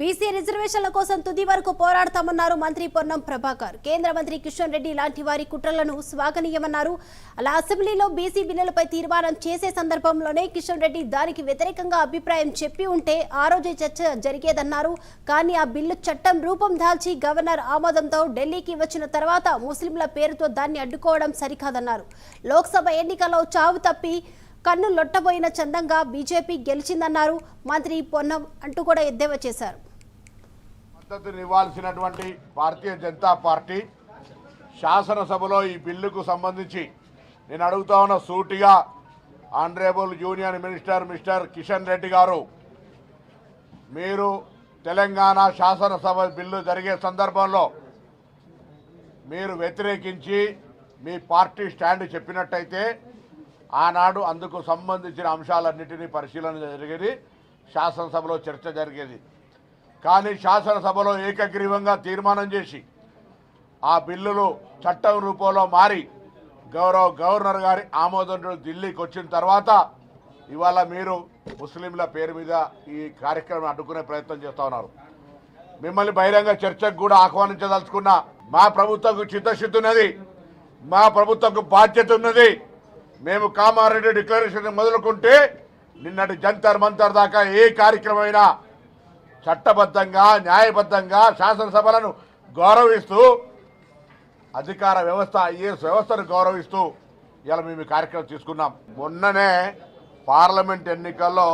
BC రిజర్వేషన్ల కోసం తుది వరకు పోరాడతామన్నారు మంత్రి పొన్నం ప్రభాకర్. కేంద్ర మంత్రి కిషన్ రెడ్డి లాంటి వారి కుట్రలను స్వాగనీయమన్నారు. అలా అసెంబ్లీలో బీసీ బిల్లులపై తీర్మానం చేసే సందర్భంలోనే కిషన్ రెడ్డి దానికి వ్యతిరేకంగా అభిప్రాయం చెప్పి ఉంటే ఆ రోజే చర్చ జరిగేదన్నారు. కానీ ఆ బిల్లు చట్టం రూపం దాల్చి గవర్నర్ ఆమోదంతో ఢిల్లీకి వచ్చిన తర్వాత ముస్లింల పేరుతో దాన్ని అడ్డుకోవడం సరికాదన్నారు. లోక్సభ ఎన్నికల్లో చావు తప్పి కన్ను లొట్టబోయిన చందంగా బీజేపీ గెలిచిందన్నారు. మంత్రి పొన్నం అంటూ కూడా ఎద్దేవా చేశారు. మద్దతుని ఇవ్వాల్సినటువంటి భారతీయ జనతా పార్టీ శాసనసభలో ఈ బిల్లుకు సంబంధించి నేను అడుగుతా ఉన్న సూటిగా honourable union minister mister Kishan Reddy గారు మీరు తెలంగాణ శాసనసభ బిల్లు జరిగే సందర్భంలో మీరు వ్యతిరేకించి మీ పార్టీ స్టాండ్ చెప్పినట్టయితే ఆనాడు అందుకు సంబంధించిన అంశాలన్నింటినీ పరిశీలన జరిగేది శాసనసభలో చర్చ జరిగేది. కానీ శాసనసభలో ఏకగ్రీవంగా తీర్మానం చేసి ఆ బిల్లులు చట్టం రూపంలో మారి గౌరవ గవర్నర్ గారి ఆమోదం ఢిల్లీకి వచ్చిన తర్వాత ఇవాళ మీరు ముస్లింల పేరు మీద ఈ కార్యక్రమం అడ్డుకునే ప్రయత్నం చేస్తూ ఉన్నారు. మిమ్మల్ని బహిరంగ చర్చకు కూడా ఆహ్వానించదలుచుకున్నా మా ప్రభుత్వంకు చిత్తశుద్ధి ఉన్నది మా ప్రభుత్వంకు బాధ్యత ఉన్నది. మేము కామారెడ్డి డిక్లరేషన్ మొదలుకుంటే నిన్నటి జంతర్ మంతర్ దాకా ఏ కార్యక్రమమైనా చట్టబద్ధంగా న్యాయబద్ధంగా శాసనసభలను గౌరవిస్తూ అధికార వ్యవస్థ ఐఏఎస్ వ్యవస్థను గౌరవిస్తూ ఇలా మేము కార్యక్రమం తీసుకున్నాం. మొన్ననే పార్లమెంట్ ఎన్నికల్లో